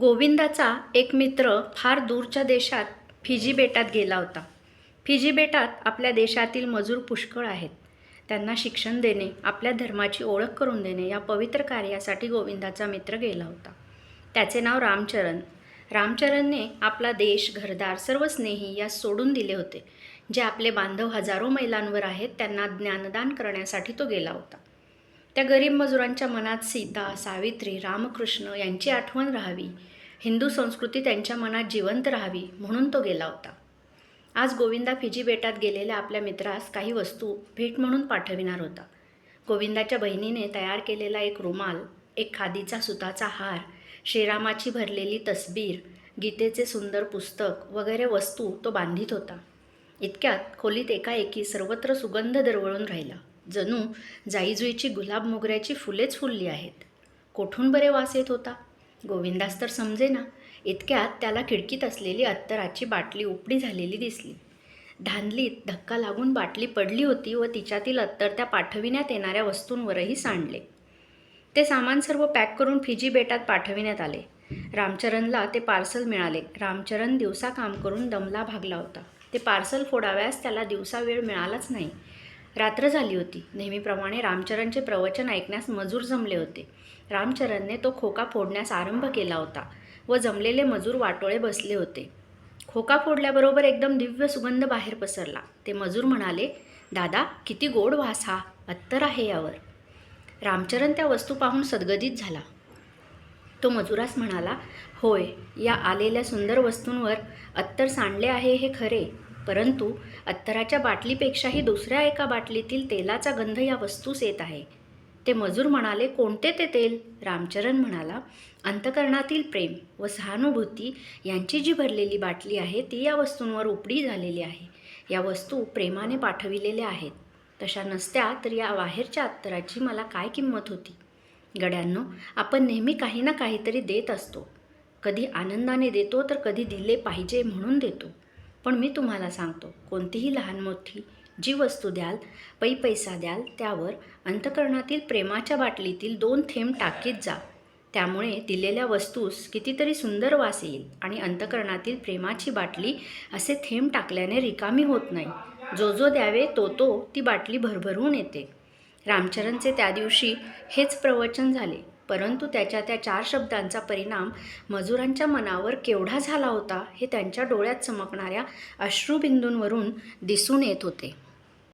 गोविंदाचा एक मित्र फार दूरच्या देशात फिजी बेटात गेला होता. फिजी बेटात आपल्या देशातील मजूर पुष्कळ आहेत. त्यांना शिक्षण देणे आपल्या धर्माची ओळख करून देणे या पवित्र कार्यासाठी गोविंदाचा मित्र गेला होता. त्याचे नाव रामचरण. रामचरणने आपला देश घरदार सर्व स्नेही यास सोडून दिले होते. जे आपले बांधव हजारो मैलांवर आहेत त्यांना ज्ञानदान करण्यासाठी तो गेला होता. त्या गरीब मजुरांच्या मनात सीता सावित्री रामकृष्ण यांची आठवण राहावी. हिंदू संस्कृती त्यांच्या मनात जिवंत राहावी म्हणून तो गेला होता. आज गोविंदा फिजी बेटात गेलेल्या आपल्या मित्रास काही वस्तू भेट म्हणून पाठविणार होता. गोविंदाच्या बहिणीने तयार केलेला एक रुमाल एक खादीचा सुताचा हार श्रीरामाची भरलेली तसबीर गीतेचे सुंदर पुस्तक वगैरे वस्तू तो बांधित होता. इतक्यात खोलीत एकाएकी सर्वत्र सुगंध दरवळून राहिला. जणू जाईजुईची गुलाब मोगऱ्याची फुलेच फुलली आहेत. कोठून बरे वास येत होता? गोविंदास तर समजेना. इतक्यात त्याला खिडकीत असलेली अत्तराची बाटली उपडी झालेली दिसली. धांदलीत धक्का लागून बाटली पडली होती व तिच्यातील अत्तर त्या पाठविण्यात येणाऱ्या वस्तूंवरही सांडले. ते सामान सर्व पॅक करून फिजी बेटात पाठविण्यात आले. रामचरणला ते पार्सल मिळाले. रामचरण दिवसा काम करून दमला भागला होता. ते पार्सल फोडाव्यास त्याला दिवसा वेळ मिळालाच नाही. रात्र झाली होती. नेहमीप्रमाणे रामचरणचे प्रवचन ऐकण्यास मजूर जमले होते. रामचरणने तो खोका फोडण्यास आरंभ केला होता व जमलेले मजूर वाटोळे बसले होते. खोका फोडल्याबरोबर एकदम दिव्य सुगंध बाहेर पसरला. ते मजूर म्हणाले दादा किती गोड वास हा. अत्तर आहे यावर. रामचरण त्या वस्तू पाहून सदगदित झाला. तो मजुरास म्हणाला होय या आलेल्या सुंदर वस्तूंवर अत्तर सांडले आहे हे खरे. परंतु अत्तराच्या बाटलीपेक्षाही दुसऱ्या एका बाटलीतील तेलाचा गंध या वस्तूस येत आहे. ते मजूर म्हणाले कोणते ते तेल? रामचरण म्हणाला अंतकरणातील प्रेम व सहानुभूती यांची जी भरलेली बाटली आहे ती या वस्तूंवर उपडी झालेली आहे. या वस्तू प्रेमाने पाठविलेल्या आहेत. तशा नसत्या तर या बाहेरच्या अत्तराची मला काय किंमत होती? गड्यांनो आपण नेहमी काही ना काहीतरी देत असतो. कधी आनंदाने देतो तर कधी दिले पाहिजे म्हणून देतो. पण मी तुम्हाला सांगतो कोणतीही लहान मोठी जी वस्तू द्याल पै पैसा द्याल त्यावर अंतकरणातील प्रेमाच्या बाटलीतील दोन थेंब टाकीत जा. त्यामुळे दिलेल्या वस्तूस कितीतरी सुंदर वास येईल आणि अंतकरणातील प्रेमाची बाटली असे थेंब टाकल्याने रिकामी होत नाही. जो जो द्यावे तो तो ती बाटली भरभरून येते. रामचरणचे त्या दिवशी हेच प्रवचन झाले. परंतु त्याच्या त्या चार शब्दांचा परिणाम मजुरांच्या मनावर केवढा झाला होता हे त्यांच्या डोळ्यात चमकणाऱ्या अश्रुबिंदूंवरून दिसून येत होते.